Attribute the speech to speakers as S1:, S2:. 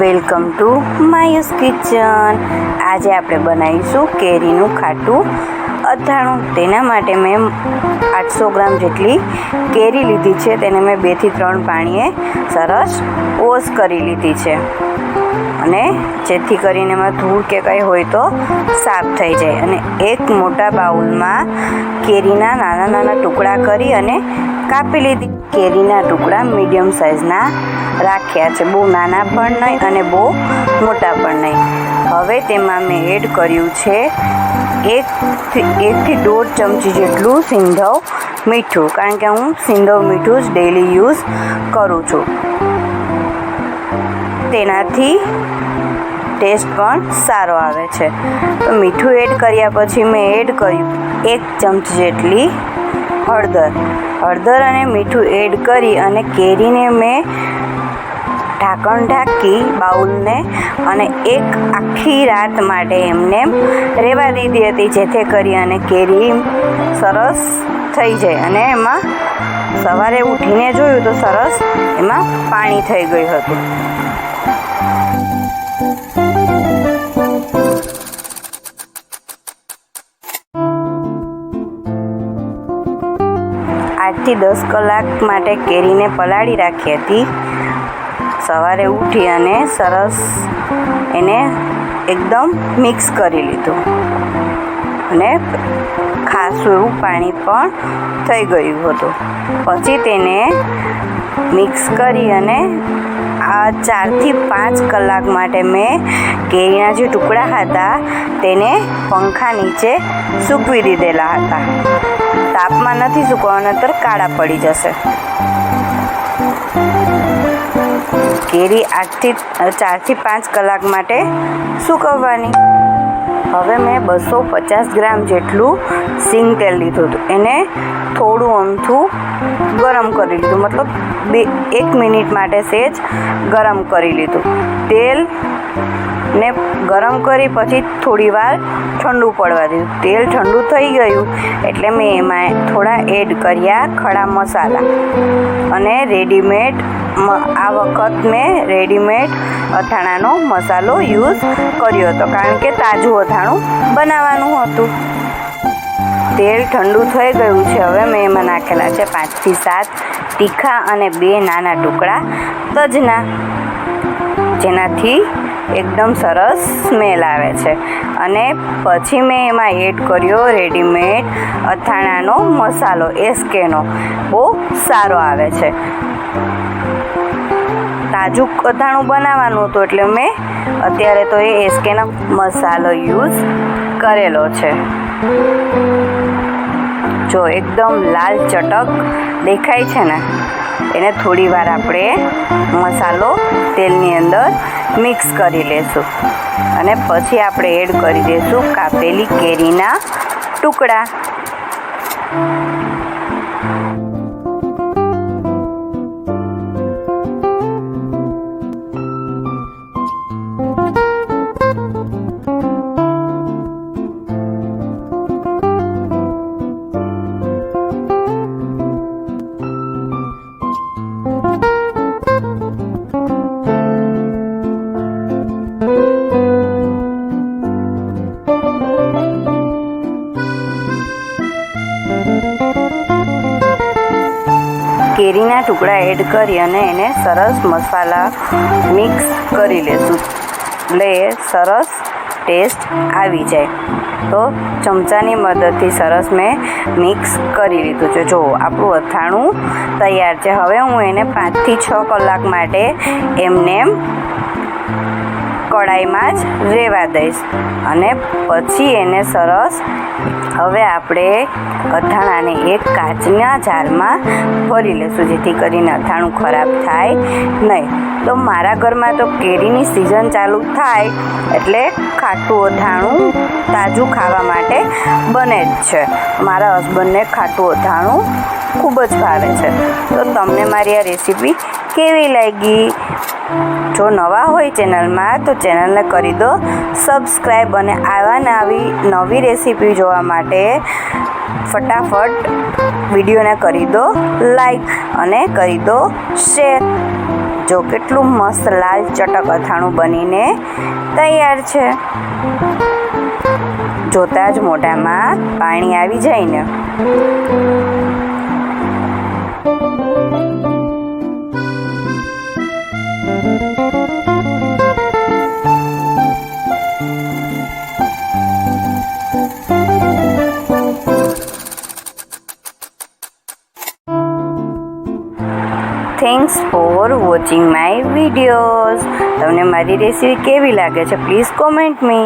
S1: Welcome to માયુસ kitchen. આજે આપણે બનાવીશું કેરીનું ખાટું. અથાણું, તેના માટે મેં આઠસો ગ્રામ જેટલી કેરી લીધી છે. તેને મેં બેથી ત્રણ પાણીએ સરસ વોશ કરી લીધી છે. અને જેથી કરીને એમાં ધૂળ કે કંઈ હોય તો સાફ થઈ જાય. અને એક મોટા બાઉલમાં કેરીના નાના નાના ટુકડા કરી અને કાપી લીધી. કેરીના ટુકડા મીડિયમ સાઇઝના રાખ્યા છે. બહુ નાના પણ નહીં અને બહુ મોટા પણ નહીં. હવે તેમાં મેં એડ કર્યું છે એકથી એકથી દોઢ ચમચી જેટલું સિંધવ મીઠું. કારણ કે હું સિંધવ મીઠું જ ડેલી યુઝ કરું છું. તેનાથી ટેસ્ટ પણ સારો આવે છે. તો મીઠું એડ કર્યા પછી મેં એડ કર્યું એક ચમચી જેટલી હળદર. હળદર અને મીઠું એડ કરી અને કેરીને મેં ઢાંકણ ઢાંકી બાઉલને અને એક આખી રાત માટે એમને રહેવા દીધી હતી જેથી કરી અને કેરી સરસ થઈ જાય અને એમાં સવારે ઉઠીને જોયું તો સરસ એમાં પાણી થઈ ગયું હતું. આઠથી દસ કલાક માટે કેરીને પલાળી રાખી હતી. સવારે ઉઠી અને સરસ એને એકદમ મિક્સ કરી લીધું. અને ખાસું એવું પાણી પણ થઈ ગયું હતું. પછી તેને મિક્સ કરી અને ચારથી પાંચ કલાક માટે મેં કેરીના જે ટુકડા હતા તેને પંખા નીચે સૂકવી દીધેલા હતા. તાપમાં નથી સૂકવવાના તો કાળા પડી જશે. કેરી આઠથી, ચારથી પાંચ કલાક માટે સૂકવવાની. હવે મેં બસો પચાસ ગ્રામ જેટલું સિંગ તેલ લીધું હતું. એને થોડું અમથું ગરમ કરી લીધું. મતલબ બે, એક મિનિટ માટે સહેજ ગરમ કરી લીધું. તેલ ને ગરમ કરી પછી થોડી વાર ઠંડુ પડવા દીધું. તેલ ઠંડુ થઈ ગયું એટલે મેં એમાં થોડા એડ કર્યા ખડા મસાલા અને રેડીમેડ આ વખત મેં રેડીમેડ અથાણાનો મસાલો યુઝ કર્યો હતો. કારણ કે તાજું અથાણું બનાવવાનું હતું. તેલ ઠંડુ થઈ ગયું છે. હવે મેં એમાં નાખેલા છે પાંચથી સાત તીખા અને બે નાના ટુકડા તજના. જેનાથી એકદમ સરસ સ્મેલ આવે છે. અને પછી મેં એમાં એડ કર્યો રેડીમેડ અથાણાનો મસાલો એસકેનો બહુ સારો આવે છે. તાજું અથાણું બનાવવાનું હતું એટલે મેં અત્યારે તો એ એસકેનો મસાલો યુઝ કરેલો છે. જો એકદમ લાલ ચટક દેખાય છે ને, એને થોડી વાર આપણે મસાલો તેલની અંદર મિક્સ કરી લેશું. અને પછી આપણે એડ કરી દઈશું કાપેલી કેરીના ટુકડા. કેરીના ટુકડા એડ કરી અને એને સરસ મસાલા મિક્સ કરી લેશું. એટલે સરસ ટેસ્ટ આવી જાય. તો ચમચાની મદદથી સરસ મેં મિક્સ કરી લીધું છે. જો, આપણું અથાણું તૈયાર છે. હવે હું એને પાંચથી છ કલાક માટે એમને કડાઈમાં જ રહેવા દઈશ. અને પછી એને સરસ હવે આપણે અથાણાને એક કાચના જારમાં ભરી લઈશું, જેથી કરીને અથાણું ખરાબ થાય નહીં. તો મારા ઘરમાં તો કેરીની સિઝન ચાલુ થાય એટલે ખાટું અથાણું તાજું ખાવા માટે બને જ છે. મારા હસબન્ડને ખાટું અથાણું ખૂબ જ ભાવે છે. તો તમને મારી આ રેસીપી કેવી લાગી? જો નવા હોય ચેનલમાં, તો ચેનલને કરી દો સબસ્ક્રાઈબ અને આવા નવી નવી રેસીપી જોવા માટે ફટાફટ વિડીયોને કરી દો, લાઈક અને કરી દો શેર. જો કેટલું મસ્ત લાલ ચટક અથાણું બનીને તૈયાર છે. જોતાં જ મોઢામાં પાણી આવી જાય ને. Thanks for watching my videos તમને મારી રેસીપી કેવી લાગે છે પ્લીઝ કોમેન્ટ મી